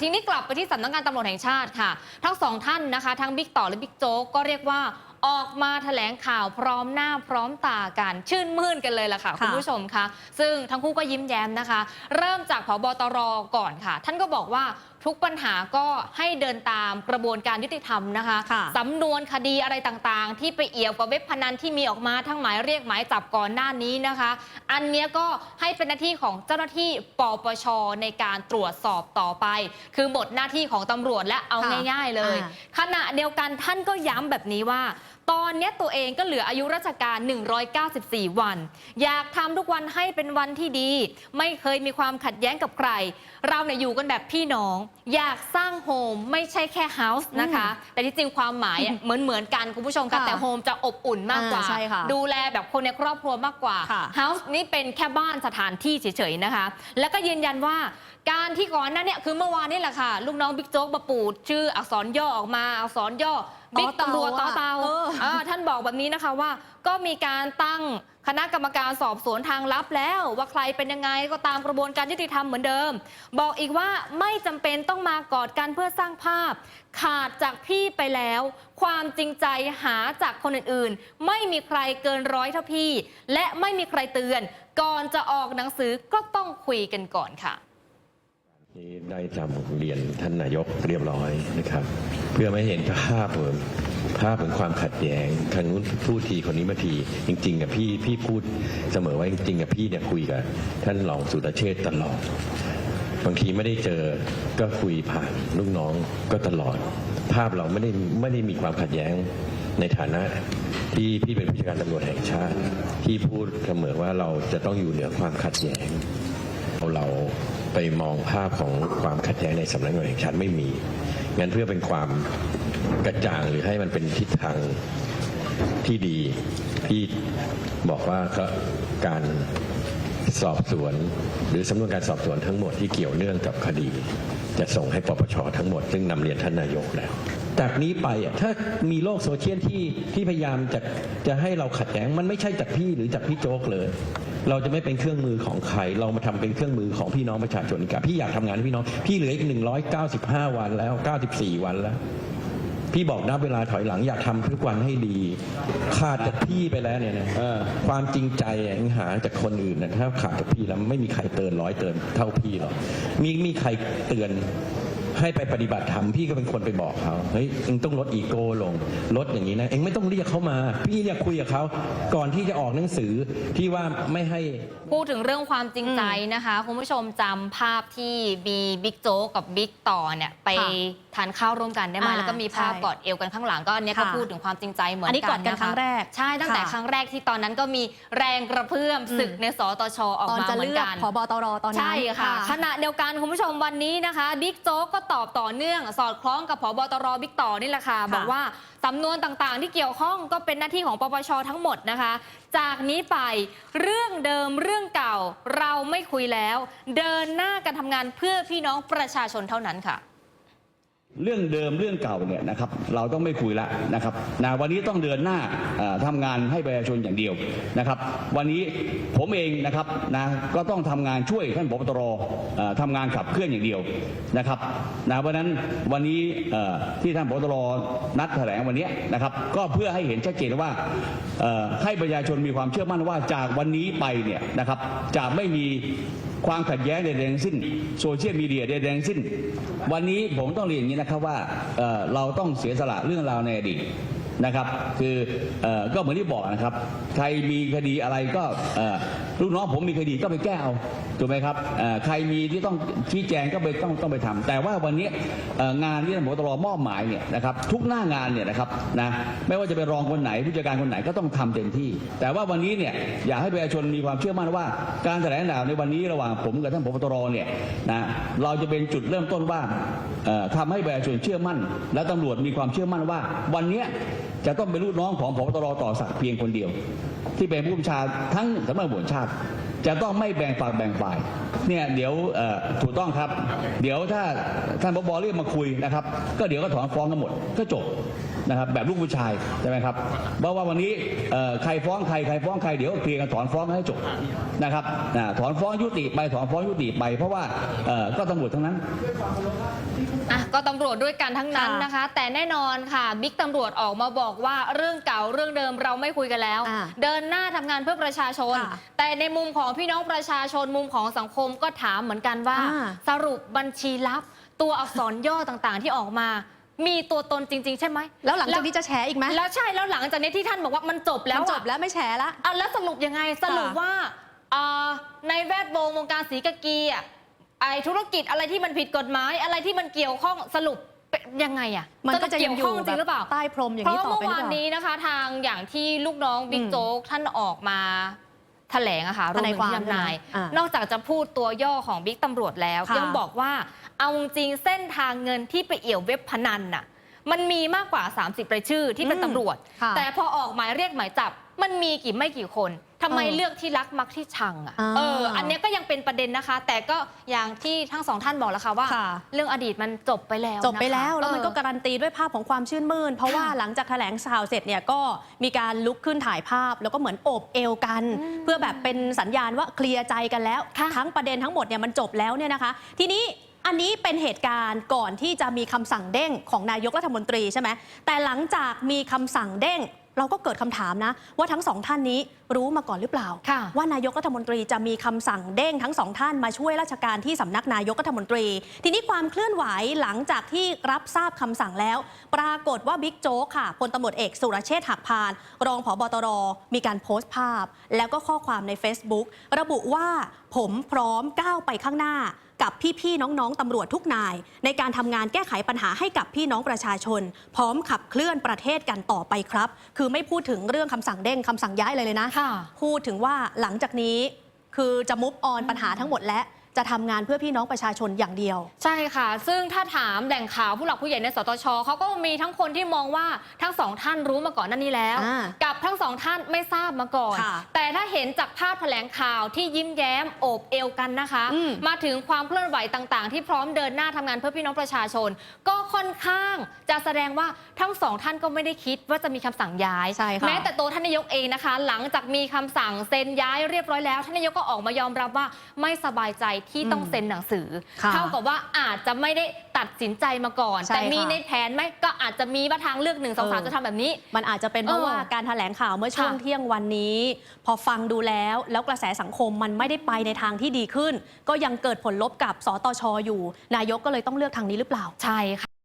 ทีนี้กลับไปที่สำนักงานตำรวจแห่งชาติค่ะ ทั้งสองท่านนะคะ ทั้งบิ๊กต่อและบิ๊กโจ๊กก็เรียกว่าออกมาแถลงข่าวพร้อมหน้าพร้อมตากัน ชื่นมื่นกันเลยล่ะค่ะค่ะ คุณผู้ชมคะซึ่งทั้งคู่ก็ยิ้มแย้มนะคะ เริ่มจากผบตรก่อนค่ะ ท่านก็บอกว่า ทุกปัญหาก็ให้เดินตามกระบวนการยุติธรรมนะคะค่ะสำนวนคดีอะไรต่างๆ ที่ไปเอี่ยวกับเว็บพนันที่มีออกมาทั้งหมายเรียกหมายจับก่อนหน้านี้นะคะ อันเนี้ยก็ให้เป็นหน้าที่ของเจ้าหน้าที่ปปชในการตรวจสอบต่อไป คือหมดหน้าที่ของตำรวจและเอาค่ะง่าย ๆ เลยอ่าขณะเดียวกันท่านก็ย้ำแบบนี้ว่า ตอนเนี้ยตัวเองก็เหลืออายุราชการ 194 วัน อยากทำทุกวันให้เป็นวันที่ดี ไม่เคยมีความขัดแย้งกับใคร เราเนี่ยอยู่กันแบบพี่น้อง อยากสร้างโฮมไม่ใช่แค่เฮาส์นะคะ แต่ที่จริงความหมายอะเหมือนเหมือนๆกันคุณผู้ชมค่ะค่ะแต่โฮมจะอบอุ่นมากกว่าอ่าใช่ค่ะดูแลแบบคนในครอบครัวมากกว่าค่ะเฮาส์นี่เป็นแค่บ้านสถานที่เฉยๆนะคะ แล้วก็ยืนยันว่าการที่ก่อนหน้าเนี่ยคือเมื่อวานนี่แหละค่ะ ลูกน้องบิ๊กโจ๊กมาปูดชื่ออักษรย่อออกมาอักษรย่อ บิ๊กต่อเต่าตำรวจต่อเตาอะเอออ่าท่านบอกแบบนี้นะคะว่า ก็มีการตั้งคณะกรรมการสอบสวนทางลับแล้ว ว่าใครเป็นยังไงก็ตามกระบวนการยุติธรรมเหมือนเดิม บอกอีกว่าไม่จำเป็นต้องมากอดกันเพื่อสร้างภาพ ขาดจากพี่ไปแล้ว ความจริงใจหาจากคนอื่นๆ ไม่มีใครเกินร้อยเท่าพี่ และไม่มีใครเตือน ก่อนจะออกหนังสือก็ต้องคุยกันก่อนค่ะ ที่ได้ทำเรียนท่านนายกเรียบร้อยนะครับ เพื่อไม่ให้เห็นภาพเหมือนภาพของความขัดแย้งทางนู้นพูดทีคนนี้มาที จริงๆกับพี่พี่พูดเสมอว่าจริงๆกับพี่เนี่ยคุยกับท่านรองสุรเชษตลอดบางทีไม่ได้เจอก็คุยผ่านลูกน้องก็ตลอด ภาพเราไม่ได้ไม่ได้มีความขัดแย้งในฐานะที่พี่เป็นผู้จัดการตำรวจแห่งชาติ ที่พูดเสมอว่าเราจะต้องอยู่เหนือความขัดแย้ง เราไปมองภาพของความขัดแย้งในสำนักงานแห่งชาติไม่มี งั้นเพื่อเป็นความกระจ่างหรือให้มันเป็นทิศทางที่ดีพี่บอกว่าการสอบสวน หรือสำนวนการสอบสวนทั้งหมดที่เกี่ยวเนื่องกับคดี จะส่งให้ปปชทั้งหมด ซึ่งนำเรียนท่านนายกแล้ว จากนี้ไปถ้ามีโลกโซเชียลที่ที่พยายามจะจะให้เราขัดแย้งมันไม่ใช่จากพี่หรือจากพี่โจ๊กเลย เราจะไม่เป็นเครื่องมือของใครเรามาทำเป็นเครื่องมือของพี่น้องประชาชนกันพี่อยากทำงานให้พี่น้อง พี่เหลืออีก195วันแล้ว94วันแล้ว พี่บอกนับเวลาถอยหลังอยากทำทุกวันให้ดี ขาดจากพี่ไปแล้วเนี่ยนะความจริงใจอะยังหาจากคนอื่นนะถ้าขาดจากพี่แล้วไม่มีใครเตือนร้อยเตือนเท่าพี่หรอกมีมีใครเตือน ให้ไปปฏิบัติธรรมพี่ก็เป็นคนไปบอกเขาเฮ้ยเองต้องลดอีโก้ลงลดอย่างนี้นะเองไม่ต้องเรียกเขามา พี่เนี่ยคุยกับเขาก่อนที่จะออกหนังสือที่ว่าไม่ให้ พูดถึงเรื่องความจริงใจนะคะ คุณผู้ชมจำภาพที่มีบิ๊กโจ๊กกับบิ๊กต่อเนี่ยไป ค่ะ ทานข้าวร่วมกันได้ไหมอ่าแล้วก็มีภาพใช่กอดเอวกันข้างหลังก็อันเนี้ยก็ค่ะพูดถึงความจริงใจเหมือนอันนี้กันกอดกันะครั้งแรกใช่ตั้งแต่ค่ะครั้งแรกที่ตอนนั้นก็มีแรงกระเพื่อมอืม ศึกในสตชออกตอนมาจะเหมือเลืนอกกันพบตรตอนนั้น ใช่ค่ะขณะเดียวกันคุณผู้ชมวันนี้นะคะบิ๊กโจ๊กก็ตอบต่อเนื่อง สอดคล้องกับผบตรบิ๊กต่อนี่แหละค่ะ ค่ะ บอกว่าสำนวนต่างๆ ที่เกี่ยวข้องก็เป็นหน้าที่ของปปชทั้งหมดนะคะ จากนี้ไปเรื่องเดิมเรื่องเก่าเราไม่คุยแล้ว เดินหน้ากันทำงานเพื่อพี่น้องประชาชนเท่านั้นค่ะ เรื่องเดิมเรื่องเก่าเนี่ยนะครับเราต้องไม่คุยละนะครับนะวันนี้ต้องเดินหน้าเอ่อทำงานให้ประชาชนอย่างเดียวนะครับ วันนี้ผมเองนะครับนะก็ต้องทำงานช่วยท่านผบตรเอ่อทำงานขับเคลื่อนอย่างเดียวนะครับนะเพราะนั้นวันนี้ที่ท่านผบตรนัดแถลงวันนี้นะครับ ก็เพื่อให้เห็นชัดเจนว่าให้ประชาชนมีความเชื่อมั่นว่าจากวันนี้ไปเนี่ยนะครับจะไม่มีความขัดแย้งใดๆทั้งสิ้นโซเชียลมีเดียใดๆทั้งสิ้น วันนี้ผมต้องเรียนอย่างนี้นะนะครับว่าเอ่อเราต้องเสียสละเรื่องราวในอดีต นะครับ คืออก็เหมือนที่บอกนะครับ ใครมีคดีอะไรก็ลูกน้องผมมีคดีก็ไปแก้เอาถูกไหมครับใครมีที่ต้องชี้แจงก็ไปต้องต้องไปทำแต่ว่าวันนี้งานที่ท่านผบตรมอบหมายเนี่ยนะครับ ทุกหน้างานเนี่ยนะครับนะไม่ว่าจะเป็นรองคนไหนผู้จัดการคนไหนก็ต้องทำเต็มที่ แต่ว่าวันนี้เนี่ยอยากให้ประชาชนมีความเชื่อมั่นว่า การแถลงข่าวในวันนี้ระหว่างผมกับท่านผบตรเนี่ยนะเราจะเป็นจุดเริ่มต้นว่าเอ่อทำให้ประชาชนเชื่อมั่น และตำรวจมีความเชื่อมั่นว่าวันนี้ จะต้องเป็นลูกน้องของผบตรต่อสักเพียงคนเดียว ที่เป็นผู้บัญชาทั้งสำนักงานตำรวจแห่งชาติ จะต้องไม่แบ่งฝักแบ่งฝ่ายเนี่ยเดี๋ยวถูกต้องครับ เดี๋ยวถ้าท่านบบเรียกมาคุยนะครับ ก็เดี๋ยวก็ถอนฟ้องกันหมดก็จบ นะครับแบบลูกผู้ชายใช่ไหมครับเพราะว่าวันนี้เอ่อใครฟ้องใครใครฟ้องใครเดี๋ยวก็เคลียร์กันถอนฟ้องให้จบนะครับอ่าถอนฟ้องยุติไปถอนฟ้องยุติไป เพราะว่าเอ่อก็ตำรวจทั้งนั้นก็ตำรวจด้วยกันทั้งนั้นค่ะนะคะ แต่แน่นอนค่ะบิ๊กตำรวจออกมาบอกว่าเรื่องเก่าเรื่องเดิมเราไม่คุยกันแล้วอ่าเดินหน้าทำงานเพื่อประชาชนค่ะแต่ในมุมของพี่น้องประชาชนมุมของสังคมก็ถามเหมือนกันว่าอ่าสรุปบัญชีลับตัวอักษรย่อต่างๆที่ออกมา มีตัวตนจริง ๆ ใช่ไหมแล้วหลังจากนี้จะแฉอีกไหมแล้วใช่แล้วหลังจากนี้ที่ท่านบอกว่ามันจบแล้วมันจอะบแล้วไม่แฉละอะแล้วสรุปยังไงสรุปว่าอ่าในแวดวงวงการสีกากีอะไอธุรกิจอะไรที่มันผิดกฎหมายอะไรที่มันเกี่ยวข้องสรุปเป็นยังไงอะมันก็จะเกี่ยัยงวอข้องยู่จริงหรือเปล่าใต้พรมอย่างเพราะนี้ว่าต่อเมื่ไปอหรือวานเปล่านี้นะคะ ทางอย่างที่ลูกน้องบิ๊กอืมโจ๊กท่านออกมา แถลงอะค่ะรวมทนายถึงความที่ทนายใช่ไหมอ่านนอกจากจะพูดตัวย่อของบิ๊กตำรวจแล้วค่ะยังบอกว่าเอาจริงเส้นทางเงินที่ไปเอี่ยวเว็บพนันน่ะมันมีมากกว่า 30รายชื่อที่เป็นอืมตำรวจค่ะแต่พอออกหมายเรียกหมายจับ มันมีกี่ไม่กี่คนทำไมเออเลือกที่รักมักที่ชังอะอ่าเออ อันเนี้ยก็ยังเป็นประเด็นนะคะ แต่ก็อย่างที่ทั้งสองท่านบอกแล้วค่ะว่า ค่ะ เรื่องอดีตมันจบไปแล้วจบไปนะคะแล้วแล้วมันก็เออ การันตีด้วยภาพของความชื่นมื่น เพราะว่าค่ะหลังจากแถลงข่าวเสร็จเนี่ยก็มีการลุกขึ้นถ่ายภาพ แล้วก็เหมือนโอบเอวกันอืมเพื่อแบบเป็นสัญญาณว่าเคลียร์ใจกันแล้ว ค่ะทั้งประเด็นทั้งหมดเนี่ยมันจบแล้วเนี่ยนะคะ ทีนี้อันนี้เป็นเหตุการณ์ก่อนที่จะมีคำสั่งเด้งของนายกรัฐมนตรีใช่ไหมแต่หลังจากมีคำสั่งเด้ง เราก็เกิดคำถามนะ ว่าทั้งสองท่านนี้รู้มาก่อนหรือเปล่าค่ะว่านายกรัฐมนตรีจะมีคำสั่งเด้งทั้งสองท่านมาช่วยราชการที่สำนักนายกรัฐมนตรี ทีนี้ความเคลื่อนไหวหลังจากที่รับทราบคำสั่งแล้ว ปรากฏว่าบิ๊กโจ๊กค่ะพลตำรวจเอกสุรเชษฐ์หักพาน รองผบตรมีการโพสต์ภาพ แล้วก็ข้อความใน Facebook ระบุว่าผมพร้อมก้าวไปข้างหน้ากับพี่ๆน้องๆตำรวจทุกนาย ในการทำงานแก้ไขปัญหาให้กับพี่น้องประชาชน พร้อมขับเคลื่อนประเทศกันต่อไปครับ คือไม่พูดถึงเรื่องคำสั่งเด้งคำสั่งย้ายอะไรเลยนะค่ะพูดถึงว่าหลังจากนี้คือจะมุฟออนปัญหาทั้งหมดและ จะทำงานเพื่อพี่น้องประชาชนอย่างเดียว ใช่ค่ะ ซึ่งถ้าถามแหล่งข่าวผู้หลักผู้ใหญ่ในสตชเขาก็มีทั้งคนที่มองว่าทั้งสองท่านรู้มาก่อนหนั่นนี้แล้วอ่ากับทั้งสองท่านไม่ทราบมาก่อนค่ะแต่ถ้าเห็นจากภาพแถลงข่าวที่ยิ้มแย้มโอบเอวกันนะคะอืมมาถึงความเคลื่อนไหวต่างๆ ที่พร้อมเดินหน้าทำงานเพื่อพี่น้องประชาชน ก็ค่อนข้างจะแสดงว่าทั้งสองท่านก็ไม่ได้คิดว่าจะมีคำสั่งย้ายใช่ค่ะแม้แต่ตัวท่านนายกเองนะคะ หลังจากมีคำสั่งเซ็นย้ายเรียบร้อยแล้วท่านนายกก็ออกมายอมรับว่าไม่สบายใจที่ต้องเซ็นหนังสือ ค่ะเท่ากับว่าอาจจะไม่ได้ตัดสินใจมาก่อน ใช่แต่มีค่ะในแผนไหมก็อาจจะมีว่าทางเลือกหนึ่งสองสามเออ จะทำแบบนี้ มันอาจจะเป็นเพราะเออว่าการแถลงข่าวเมื่อช่วงค่ะเที่ยงวันนี้ พอฟังดูแล้ว แล้วกระแสสังคมมันไม่ได้ไปในทางที่ดีขึ้น ก็ยังเกิดผลลบกับสตชอยู่ นายกก็เลยต้องเลือกทางนี้หรือเปล่า ใช่ค่ะ